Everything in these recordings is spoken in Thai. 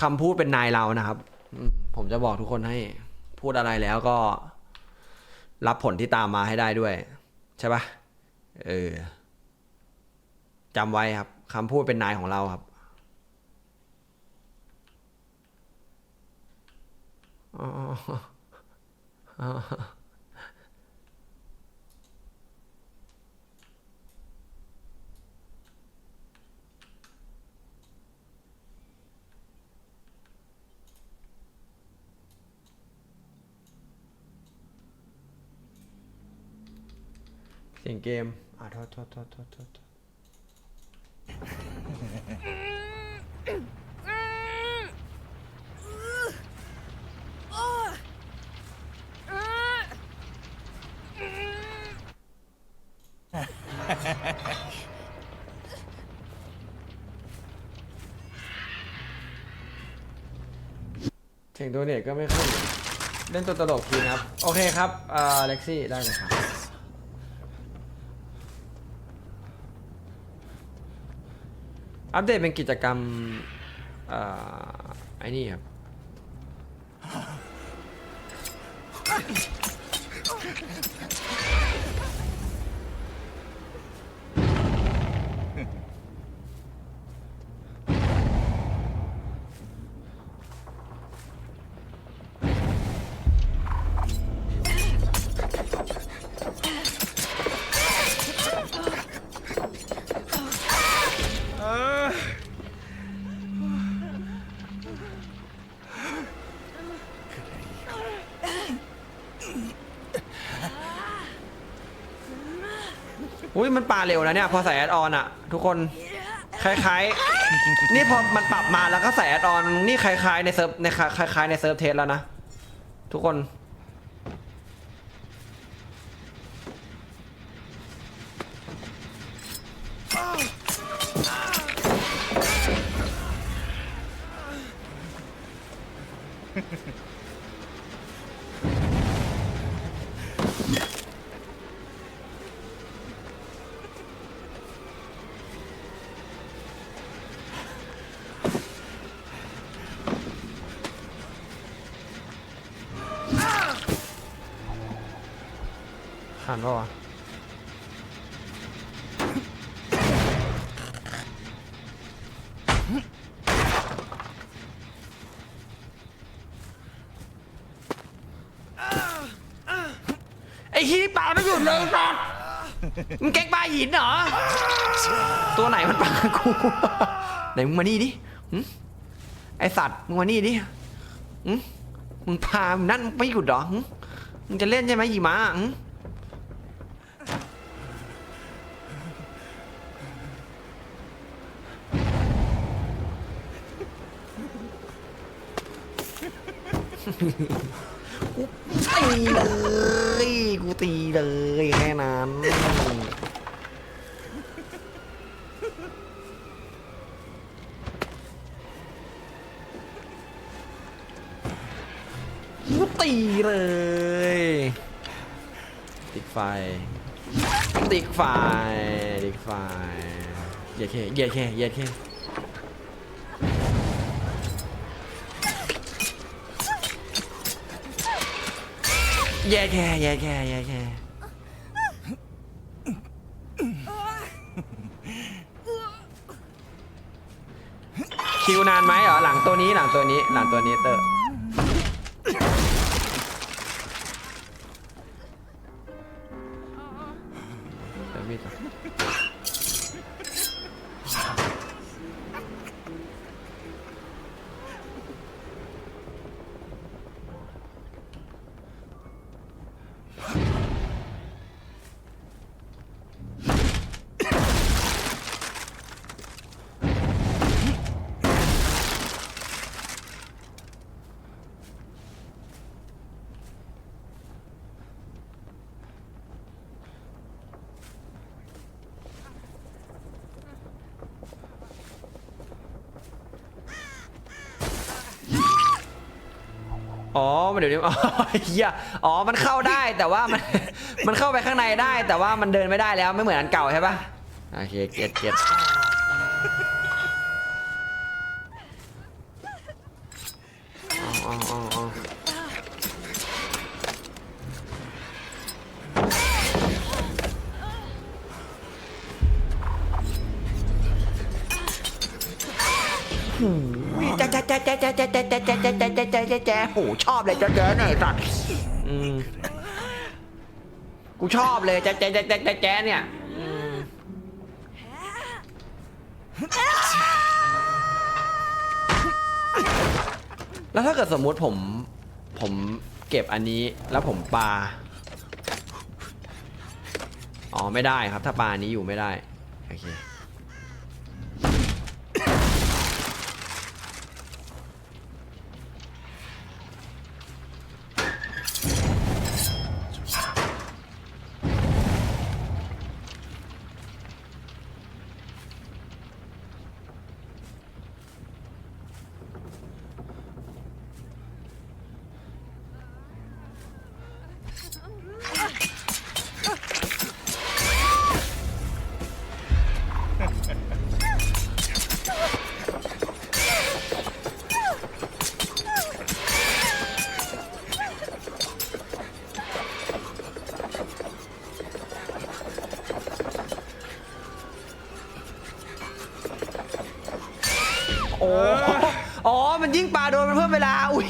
คำพูดเป็นนายเรานะครับอผมจะบอกทุกคนให้พูดอะไรแล้วก็ รับผลที่ตามมาให้ได้ด้วย ใช่ปะเออจำไว้ครับคำพูดเป็นนายของเราครับอ๋อ สียงเกมอ่าโทษโทษโทษโทษโทษโทเสียงตัวเน็ตก็ไม่ขึ้น เล่นตัวตลกทีนะครับ โอเคครับอ่าเล็กซี่ได้เลยครับ อัปเดตเป็นกิจกรรมอ่อไอ้นี่ครับ อุ้ยมันปลาเร็วนะเนี่ยพอใส่แอดออนอะทุกคนคล้ายๆ นี่พอมันปรับมาแล้วก็ใส่แอดออนนี่คล้ายๆในเซิร์ฟในคล้ายๆในเซิร์ฟเทสแล้วนะทุกคน หันปะวะไอ้ขี้ปลาไม่หยุดเลยสัตว์มึงแกล้งปลาหินเหรอ ตัวไหนมันปลากูไหนมึงมานี่ดิหึไอสัตว์มึงมานี่ดิหึมึงพามึงนั่นไม่หยุดเหรอหึมึงจะเล่นใช่ไหมหิมะหึ ตีเลยกูตีเลยแค่นั้นกูตีเลย ติดไฟ ติดไฟ ติดไฟ เหยียดแค่เหยียดแค่เหยียดแค่ แย่แค่แย่แค่แย่แค่คิวนานไหมเหรอหลังตัวนี้หลังตัวนี้หลังตัวนี้เตอร์ มันเดี๋ยวนี้อ๋อเฮียอ๋อ มันเข้าได้แต่ว่ามัน มันเข้าไปข้างในได้ แต่ว่ามันเดินไม่ได้แล้วไม่เหมือนอันเก่าใช่ปะโอเคเก็ตเก็ตอาเอาเอาหูย แจ๊ะแจ๊ะแจ๊ะแจ๊ะแจ๊ะแจ๊ะแจ๊ะแจ๊ะแจ๊ะแจ๊ะแจ๊ะแจ๊ะแจ๊ะจ๊ะจ๊ะโหชอบเลยแจ๊ะแจ๊ะเนี่ยไอ้สัตว์อืมกูชอบเลยแจ๊ะแจ๊ะแจ๊ะแจ๊ะแจ๊ะแจ๊ะเนี่ยอืมแล้วถ้าเกิดสมมุติผม ผมเก็บอันนี้แล้วผมปาอ๋อไม่ได้ครับ ถ้าปาอันนี้อยู่ไม่ได้โอเค ยิ่งปลาโดนมันเพิ่มเวลา อุ้ย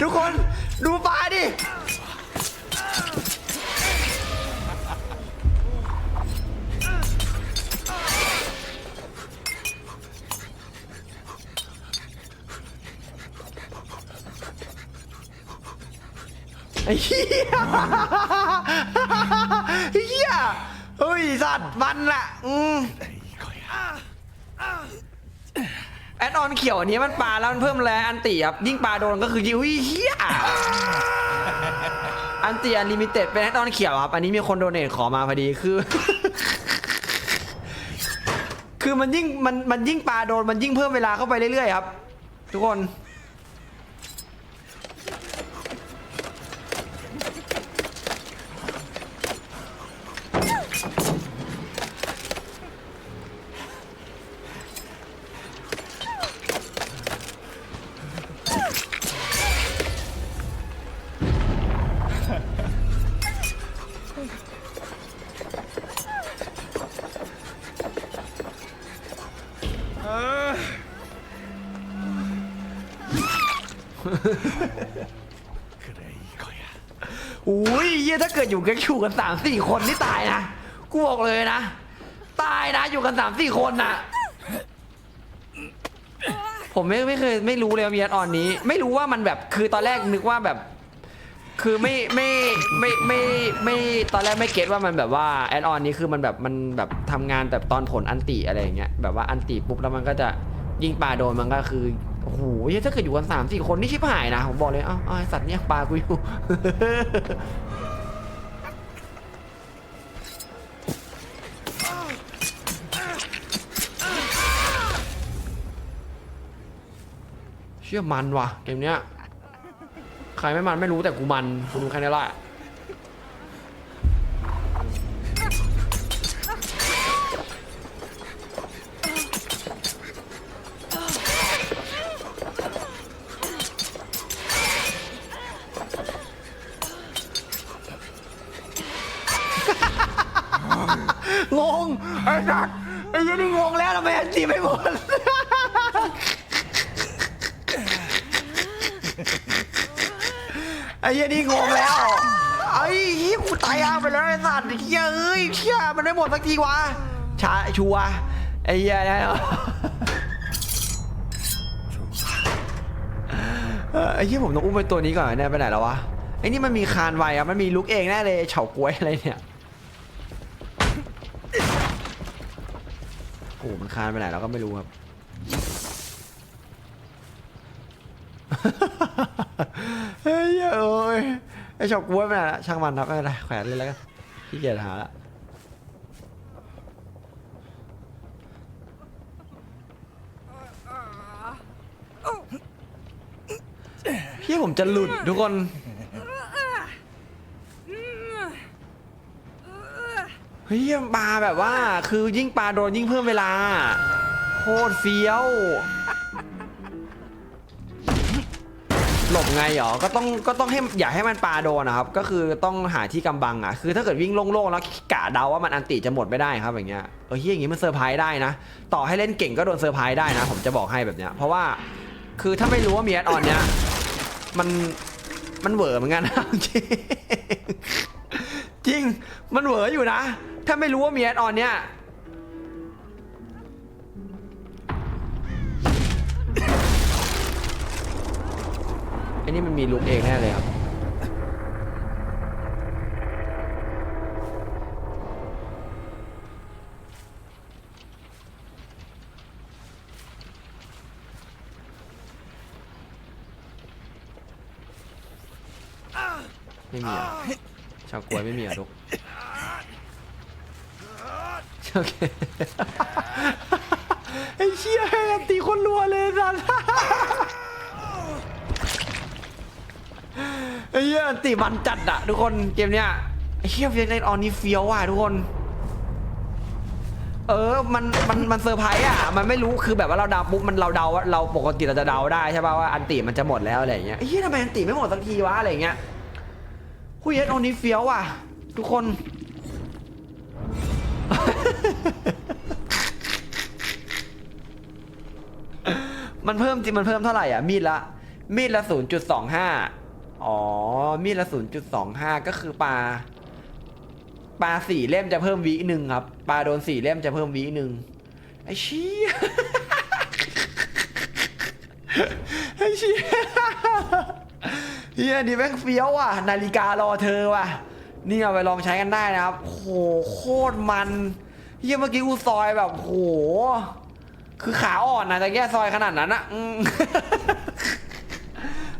ทุกคนดูปลาดิ ไอ้เหี้ยไอ้เหี้ยเฮ้ยสัตว์มันแหละอืมแอดอนเขียวอันนี้มันปลาแล้วมันเพิ่มแรงอันติครับยิ่งปลาโดนก็คือยิ่งเฮี้ยอันติอันลิมิเต็ดเป็นแอดออนเขียวครับ อันนี้มีคนโดเนทขอมาพอดีคือ คือมันยิ่งมันมันยิ่งปลาโดนมันยิ่งเพิ่มเวลาเข้าไปเรื่อยๆครับ ทุกคน อุ้ยเยี่ยถ้าเกิดอยู่กันอยู่กันสามสี่คนนี่ตายนะกูบอกเลยนะ ตายนะอยู่กันสามสี่คนน่ะ ผมไม่ไม่เคยไม่รู้เลยว่ามีแอดออนนี้ ไม่รู้ว่ามันแบบคือตอนแรกนึกว่าแบบ คือไม่ไม่ไม่ไม่ไม่ตอนแรกไม่เก็ตว่ามันแบบว่าแอดออนนี้คือมันแบบมันแบบทำงานแบบตอนผลอันติอะไรอย่างเงี้ยแบบว่าอันติปุ๊บแล้วมันก็จะยิงปลาโดนมันก็คือ โอ้โหยถ้าเกิดอยู่กันสามสี่คนนี่ชิบหายนะ ผมบอกเลย เอ้าเอ้าไอ้สัตว์เนี่ยปลากูอยู่เชื่อมันว่ะเกมเนี้ย ใครไม่มันไม่รู้แต่กูมันกูรู้แค่นี้แหละ ไอ้สัตว์ไอ้ยี่นี่งงแล้วทำไมอันจีไม่หมดไอ้เหี้ยนี่งงแล้วไอ้เหี้ยกูตายยาไปแล้วไอ้สัตว์เหี้ยเอ้ยเชี่ยมันไม่หมดสักทีวะชาชัวไอ้เหี้ยเนี่ไอ้เหี้ยผมต้องอุ้มไปตัวนี้ก่อนเนี่ยไปไหนแล้ววะไอ้นี่มันมีคานไวอะมันมีลุกเองแน่เลยเฉาก้วยอะไรเนี่ย คานไปไหนเราก็ไม่รู้ครับ เฮ้ยเอ้ยไอชอบกล้วยไปไหนละช่างมันนะไม่เป็นไรแขวนเลยแล้วกันขี้เกียจหาละพี่ผมจะหลุดทุกคนเฮ้ยปลาแบบว่า คือยิ่งปลาโดนยิ่งเพิ่มเวลา โคตรเฟี้ยว หลบไงหรอ ก็ต้องก็ต้องให้อย่าให้มันปลาโดนนะครับ ก็คือต้องหาที่กำบังอะ คือถ้าเกิดวิ่งโล่งๆแล้วกะเดาว่ามันอันติจะหมดไม่ได้ครับอย่างเงี้ย เออเฮียอย่างงี้มันเซอร์ไพรส์ได้นะ ต่อให้เล่นเก่งก็โดนเซอร์ไพรส์ได้นะ ผมจะบอกให้แบบเนี้ย เพราะว่า คือถ้าไม่รู้ว่ามีแอดออนเนี้ย มันมันเหวอเหมือนกันนะจริงจริง มันเหวออยู่นะ ถ้าไม่รู้ว่ามีแอดออนเนี้ยไอ้นี่มันมีลุกเองแน่เลยครับ ไม่มีอะชาวกล้วยไม่มีอะทุก โอเคไอ้เชี่ยแม่งตีคนรัวเลยสัสไอ้เหี้ยอันติมันจัดอะทุกคนเกมเนี้ยไอ้เหี้ยเฟียเล่นออนนี่เฟี้ยวว่ะทุกคน เออมันมันมันเซอร์ไพรส์อะมันไม่รู้คือแบบว่าเราเดาปุ๊บมันเราเดาว่าเราปกติเราจะเดาได้ใช่ป่ะว่าอันติมันจะหมดแล้วอะไรเงี้ยไอ้เหี้ยทำไมอันติไม่หมดสักทีวะอะไรเงี้ยคุยเอ็นออนนี่เฟี้ยวว่ะ ทุกคน มันเพิ่มจริงมันเพิ่มเท่าไหร่อะ มีดละ มีดละศูนย์จุดสองห้าอ๋อ มีดละศูนย์จุดสองห้าก็คือปลา ปลาสี่เล่มจะเพิ่มวิหนึ่งครับ ปลาโดนสี่เล่มจะเพิ่มวิหนึ่งไอ้เชี้ยไอ้เชี้ยเฮียนี่แม่งเฟี้ยวว่ะ นาฬิการอเธอว่ะ นี่เอาไปลองใช้กันได้นะครับ โหโคตรมันเฮียเมื่อกี้กูซอยแบบโห คือขาอ่อนนะแต่แก้ซอยขนาดนั้นอะอืม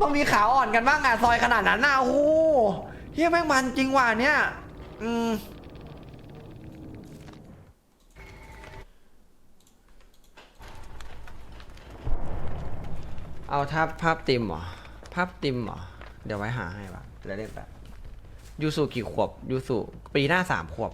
ต้องมีขาอ่อนกันบ้างอะซอยขนาดนั้นนะโอ้โหเฮียแม่งมันจริงว่ะเนี่ย อืมเอาถ้าภาพติมเหรอภาพติมเหรอ เดี๋ยวไว้หาให้ปะเดี๋ยวเล่นแบบ ยูสุกี่ขวบยูสุปีหน้าสามขวบ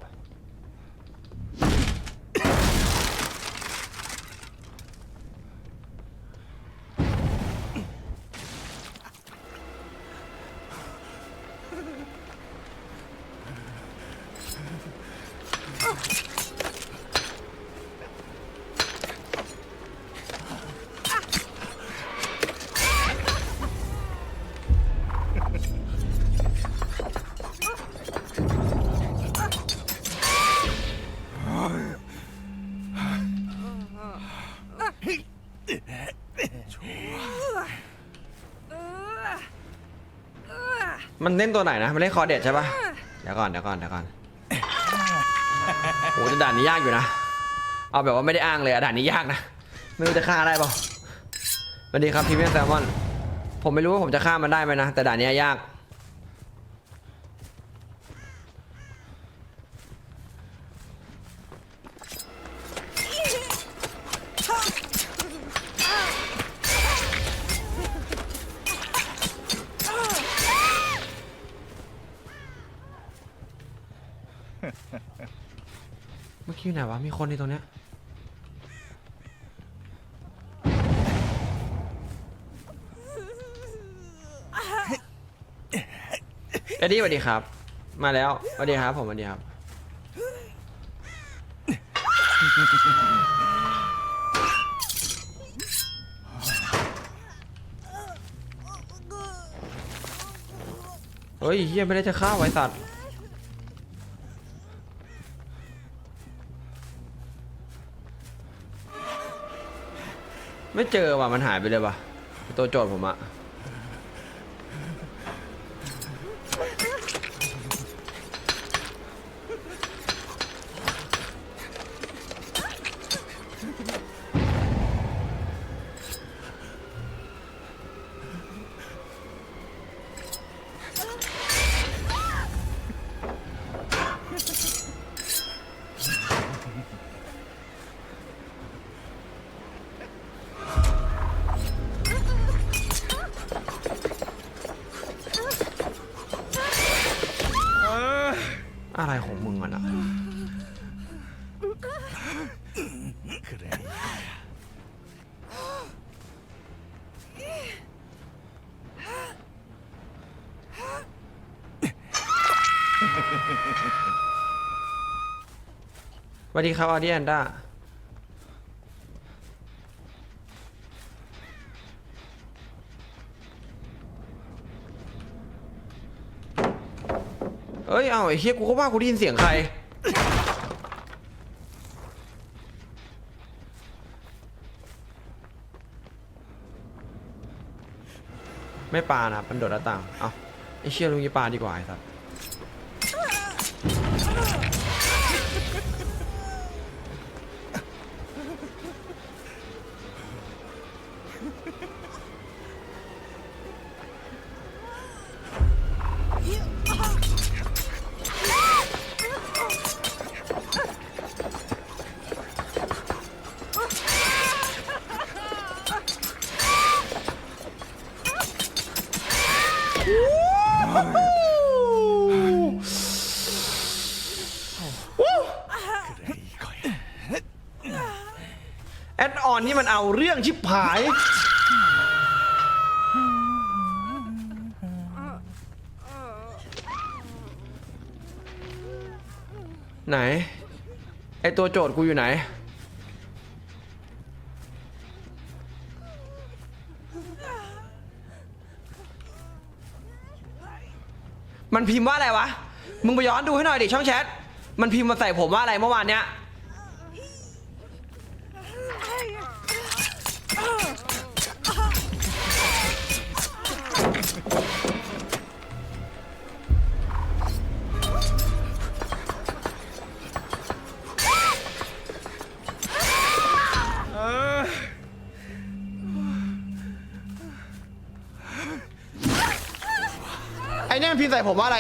มันเล่นตัวไหนนะ มันเล่นคอเด็ดใช่ปะเดี๋ยวก่อนเดี๋ยวก่อนเดี๋ยวก่อนโอ้แต่ด่านนี้ยากอยู่นะ เอาแบบว่าไม่ได้อ้างเลยอะด่านนี้ยากนะ ไม่รู้จะฆ่าได้เปล่าสวัสดีครับพี่เมียแซลมอน ผมไม่รู้ว่าผมจะฆ่ามันได้ไหมนะ แต่ด่านนี้ยาก อยู่ไหนวะ มีคนในตรงเนี้ย เอ็ดดี้สวัสดีครับ มาแล้วสวัสดีครับ ผมสวัสดีครับ เฮ้ยเฮียไม่ได้จะฆ่าไว้สัตว์ ไม่เจอว่ะมันหายไปเลยว่ะตัวโจทย์ผมอะ วัสดีครับออดี้แอนด้าเอ้ย เอาไอ้เฮียกูก็ว่ากูได้ยินเสียงใคร ไม่ปานะมันโดดหน้าต่าง เอาไอ้เชี่ยลุงยี่ปาดีกว่าไอ้สัส อดออนนี่มันเอาเรื่องชิบหาย ไหน ไอตัวโจทย์กูอยู่ไหน มันพิมพ์ว่าอะไรวะ มึงไปย้อนดูให้หน่อยดิช่องแชท มันพิมพ์มาใส่ผมว่าอะไรเมื่อวานเนี้ย อ้เนี่ยมันพิมพ์ใส่ผมว่าอะไร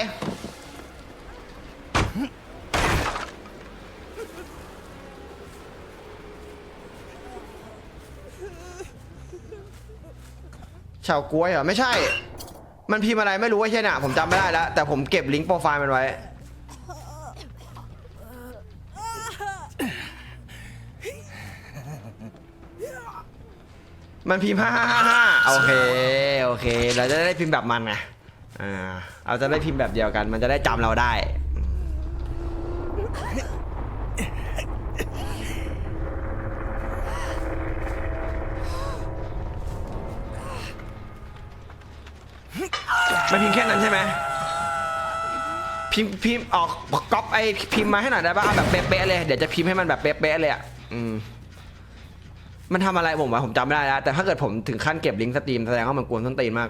ชาวกล้วยเหรอ ไม่ใช่ มันพิมพ์อะไรไม่รู้ว่าใช่น่ะ ผมจำไม่ได้แล้ว แต่ผมเก็บลิงก์โปรไฟล์มันไว้ มันพิมพ์ห้าห้าห้าห้าโอเค โอเค เราจะได้พิมพ์แบบมันไง อ่าเราจะได้พิมพ์แบบเดียวกัน มันจะได้จำเราได้ มันพิมพ์แค่นั้นใช่ไหมพิมพ์พิมพ์ออกก๊อปไอพิมพ์มาให้หน่อยได้ป่ะเอาแบบเป๊ะๆเลย เดี๋ยวจะพิมพ์ให้มันแบบเป๊ะๆเลยอะอืมมันทำอะไรผมวะผมจำไม่ได้แล้วแต่ถ้าเกิดผมถึงขั้นเก็บลิงก์สตรีมแสดงว่ามันกวนส้นตีนมาก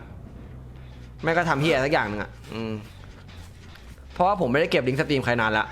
แม่ก็ทำเฮียสักอย่างหนึ่งอะอืมเพราะว่าผมไม่ได้เก็บลิงก์สตรีมใครนานละ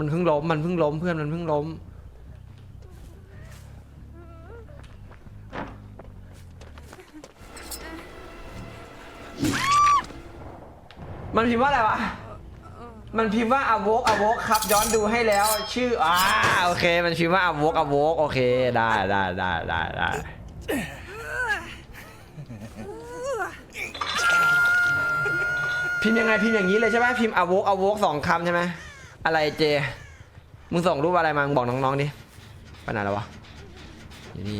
มันเพิ่งล้ม มันเพิ่งล้มเพื่อนมันเพิ่งล้ม มันพิมพ์ว่าอะไรวะ มันพิมพ์ว่าอโวกอโวกครับ ย้อนดูให้แล้ว ชื่ออ่าโอเค มันพิมพ์ว่าอโวกอโวกโอเค ได้ได้ได้ได้ได้พิมพ์ยังไงพิมพ์อย่างนี้เลยใช่ไหมพิมพ์อโวกอโวกสองคำใช่ไหม อะไรเจ มึงส่งรูปอะไรมา มึงบอกน้องๆดิไปไหนแล้ววะอยู่นี่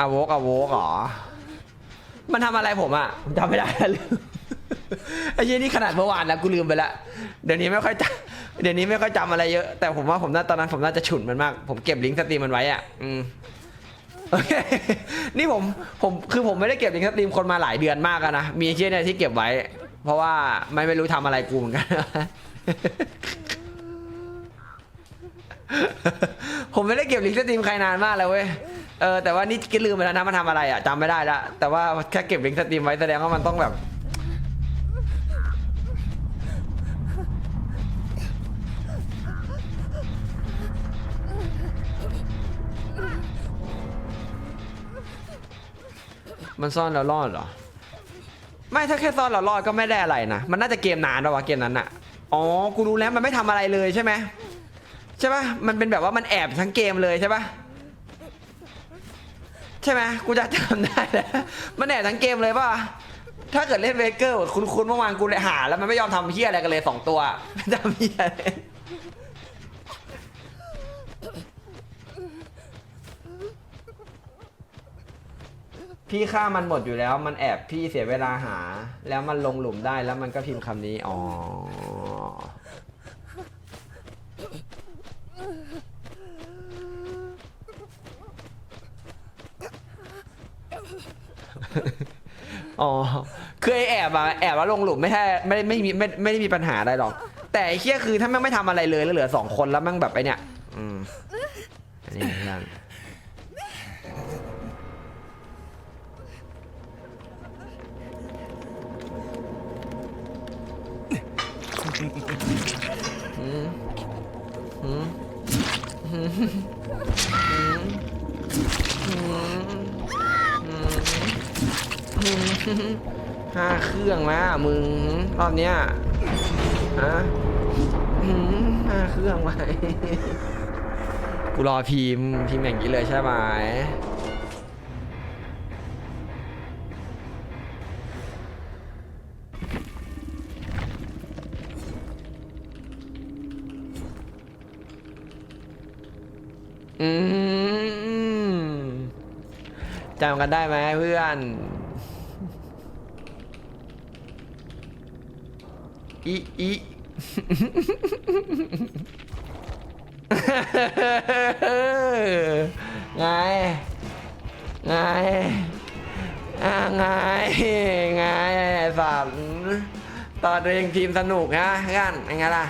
อาโวกอาโวกเหรอ มันทำอะไรผมอะ ผมจำไม่ได้แล้วลืมไอ้ยี่นี่ขนาดเมื่อวานแล้วกูลืมไปละเดี๋ยวนี้ไม่ค่อยจำเดี๋ยวนี้ไม่ค่อยจำอะไรเยอะ แต่ผมว่าผมน่าตอนนั้นผมน่าจะฉุนมันมาก ผมเก็บลิงก์สตรีมมันไว้อะ อืม นี่ผมผมคือผมไม่ได้เก็บลิงก์สตรีมคนมาหลายเดือนมากอะนะ มีเชี่ยเนี่ยที่เก็บไว้ เพราะว่าไม่ไม่รู้ทำอะไรกูเหมือนกัน ผมไม่ได้เก็บลิงก์สตรีมใครนานมากแล้วเว้ยเออแต่ว่านี่กินลืมไปแล้วนะมันทำอะไรอะจำไม่ได้ละแต่ว่าแค่เก็บลิงก์สตรีมไว้แสดงว่ามันต้องแบบ มันซ่อนแล้วรอดเหรอ ไม่ถ้าแค่ซ่อนแล้วรอดก็ไม่ได้อะไรนะ มันน่าจะเกมนานปะววะเกมนั้นอะอ๋อ กูรู้แล้วมันไม่ทำอะไรเลยใช่ไหมใช่ปะมันเป็นแบบว่ามันแอบทั้งเกมเลยใช่ปะใช่ไหมกูจะจำได้แล้วมันแอบทั้งเกมเลยปะถ้าเกิดเล่นเวเกอร์คุณคุณเมื่อวานกูเลยหา แล้วมันไม่ยอมทำเฮียอะไรกันเลยสองตัวไม่ทำเฮียอะไร พี่ฆ่ามันหมดอยู่แล้ว มันแอบพี่เสียเวลาหา แล้วมันลงหลุมได้แล้วมันก็พิมพ์คำนี้ อ๋อ อ๋อคือไอแอบอะแอบว่าลงหลุมไม่ใช่ไม่ได้ไม่มีไม่ไม่ได้มีปัญหาอะไรหรอก แต่ไอ้เคี้ยคือถ้าแม่งไม่ทำอะไรเลยแล้วเหลือสองคนแล้วแม่งแบบไอเนี่ยอืมอันนี้เพื่อ ห้าเครื่องแล้วมึงรอบเนี้ยฮะห้าเครื่องไว้กูรอพิมพ์พิมพ์อย่างนี้เลยใช่ไหมอืมจำกันได้ไหมเพื่อน อีอีไง ไงอ่าไงไงสัตว์ตอนเรียงทีมสนุกฮะกันยังไงล่ะ